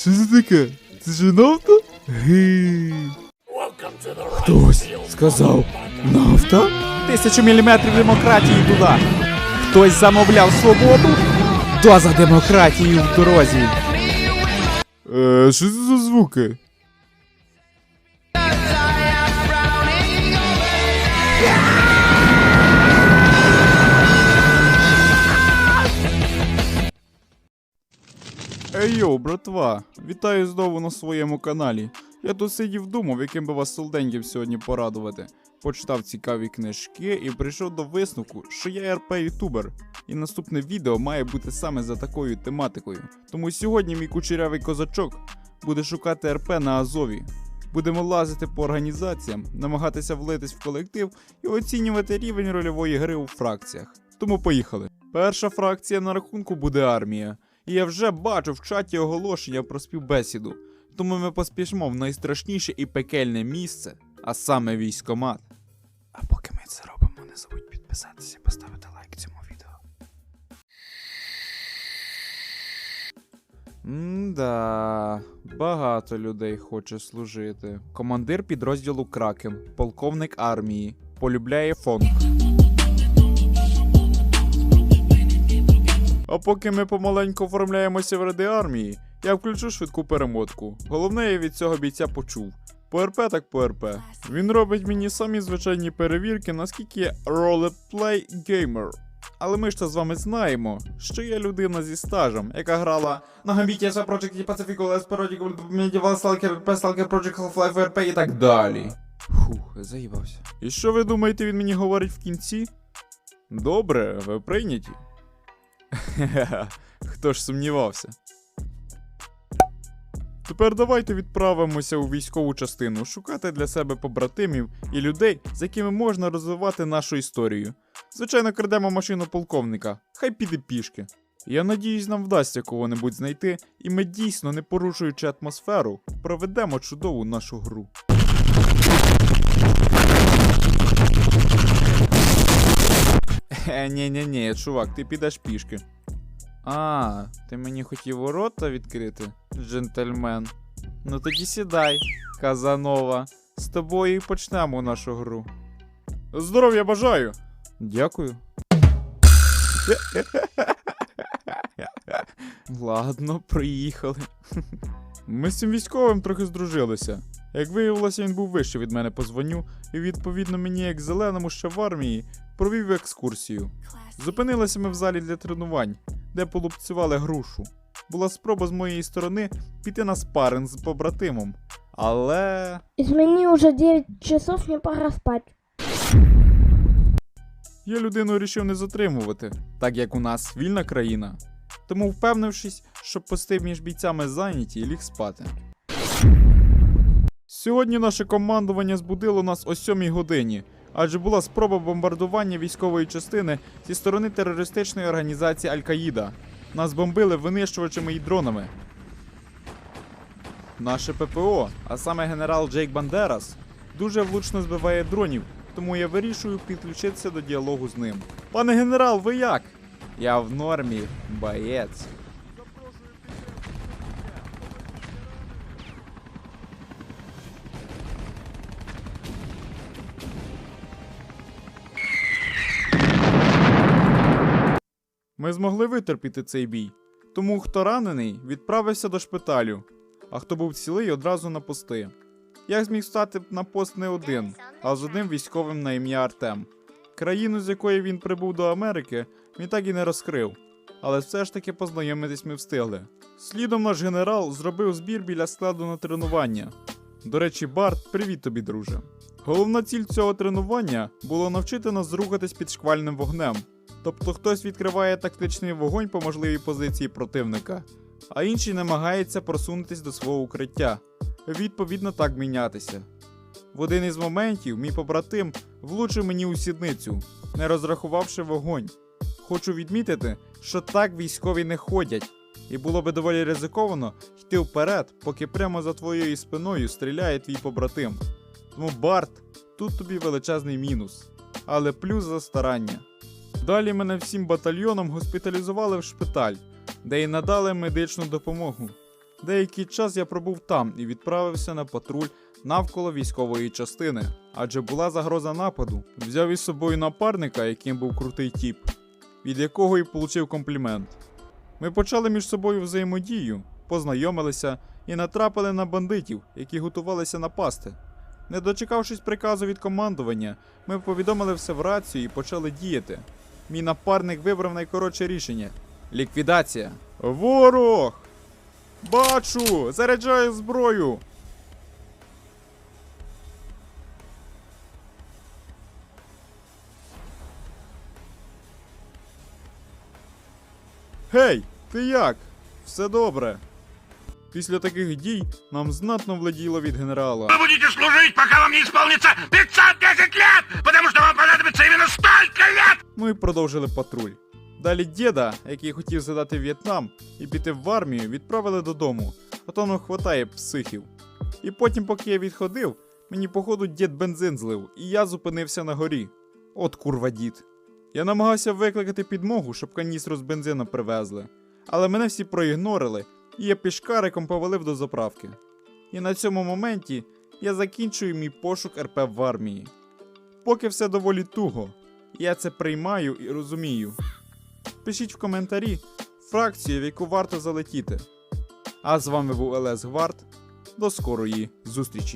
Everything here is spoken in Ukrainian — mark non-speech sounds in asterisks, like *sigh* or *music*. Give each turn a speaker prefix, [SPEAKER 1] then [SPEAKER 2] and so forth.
[SPEAKER 1] Що це таке? Це ж нафта? Гей. Хтось сказав нафта?
[SPEAKER 2] Тисячу міліметрів демократії туди. Хтось замовляв свободу. Доза демократії в дорозі.
[SPEAKER 1] Е, що це за звуки? Ей йоу, братва! Вітаю знову на своєму каналі. Я тут сидів думав, яким би вас солденьків сьогодні порадувати. Почитав цікаві книжки і прийшов до висновку, що я РП ютубер, і наступне відео має бути саме за такою тематикою. Тому сьогодні мій кучерявий козачок буде шукати РП на Азові. Будемо лазити по організаціям, намагатися влитись в колектив і оцінювати рівень рольової гри у фракціях. Тому поїхали. Перша фракція на рахунку буде армія. І я вже бачу в чаті оголошення про співбесіду. Тому ми поспішимо в найстрашніше і пекельне місце, а саме військомат. А поки ми це робимо, не забудь підписатися і поставити лайк цьому відео. М-да, багато людей хоче служити. Командир підрозділу Кракен, полковник армії, полюбляє фонг. А поки ми помаленьку оформляємося в ряди армії, я включу швидку перемотку. Головне, я від цього бійця почув. По РП так по РП. Він робить мені самі звичайні перевірки, наскільки я ролеплей геймер. Але ми ж то з вами знаємо, що я людина зі стажем, яка грала на Гамбіті, SA Project, Pacific, LS Project, Medieval Stalker, RP, Stalker Project, Half-Life, RP і так далі. Фух, заїбався. І що ви думаєте, він мені говорить в кінці? Добре, ви прийняті. *laughs* Хто ж сумнівався? Тепер давайте відправимося у військову частину, шукати для себе побратимів і людей, з якими можна розвивати нашу історію. Звичайно, крадемо машину полковника, хай піде пішки. Я надіюсь, нам вдасться кого-небудь знайти, і ми дійсно, не порушуючи атмосферу, проведемо чудову нашу гру. Е, ні, ні, ні, чувак, ти підеш пішки. А, ти мені хотів ворота відкрити, джентльмен. Ну тоді сідай, Казанова. З тобою і почнемо нашу гру. Здоров'я бажаю. Дякую. Ладно, приїхали. Ми з цим військовим трохи здружилися. Як виявилося, він був вище від мене по званню, і відповідно мені, як зеленому ще в армії, провів екскурсію. Зупинилися ми в залі для тренувань, де полупцювали грушу. Була спроба з моєї сторони піти на спаринг з побратимом. Але.
[SPEAKER 3] Измени уже 9 часов, мне пора спать.
[SPEAKER 1] Я людину вирішив не затримувати, так як у нас вільна країна. Тому, впевнившись, що пости між бійцями зайняті, ліг спати. Сьогодні наше командування збудило нас о 7 годині, адже була спроба бомбардування військової частини зі сторони терористичної організації Аль-Каїда. Нас бомбили винищувачами і дронами. Наше ППО, а саме генерал Джейк Бандерас, дуже влучно збиває дронів, тому я вирішую підключитися до діалогу з ним. Пане генерал, ви як? Я в нормі, боєць. Ми змогли витерпіти цей бій. Тому хто ранений, відправився до шпиталю, а хто був цілий одразу на пости. Я зміг стати на пост не один, а з одним військовим на ім'я Артем. Країну, з якої він прибув до Америки, він так і не розкрив. Але все ж таки познайомитись ми встигли. Слідом наш генерал зробив збір біля складу на тренування. До речі, Барт, привіт тобі, друже. Головна ціль цього тренування було навчити нас зрухатись під шквальним вогнем. Тобто хтось відкриває тактичний вогонь по можливій позиції противника, а інший намагається просунутись до свого укриття, відповідно так мінятися. В один із моментів мій побратим влучив мені у сідницю, не розрахувавши вогонь. Хочу відмітити, що так військові не ходять, і було би доволі ризиковано йти вперед, поки прямо за твоєю спиною стріляє твій побратим. Тому Барт, тут тобі величезний мінус, але плюс за старання. Далі мене всім батальйоном госпіталізували в шпиталь, де й надали медичну допомогу. Деякий час я пробув там і відправився на патруль навколо військової частини, адже була загроза нападу. Взяв із собою напарника, яким був крутий тіп, від якого і получив комплімент. Ми почали між собою взаємодію, познайомилися і натрапили на бандитів, які готувалися напасти. Не дочекавшись приказу від командування, ми повідомили все в рацію і почали діяти. Мій напарник вибрав найкоротше рішення ліквідація. Ворог! Бачу! Заряджаю зброю! Гей, ти як? Все добре. Після таких дій нам знатно владіло від генерала.
[SPEAKER 4] Вы будете служить, пока вам не исполнится 510 лет, потому что вам понадобится именно столько лет!
[SPEAKER 1] Ми продовжили патруль. Далі діда, який хотів задати В'єтнам і піти в армію, відправили додому, а то нам хватає психів. І потім, поки я відходив, мені походу дід бензин злив, і я зупинився на горі. От курва дід. Я намагався викликати підмогу, щоб каністру з бензином привезли. Але мене всі проігнорили, я пішкариком повалив до заправки. І на цьому моменті я закінчую мій пошук РП в армії. Поки все доволі туго, я це приймаю і розумію. Пишіть в коментарі фракцію, в яку варто залетіти. А з вами був ЛС Гвард. До скорої зустрічі!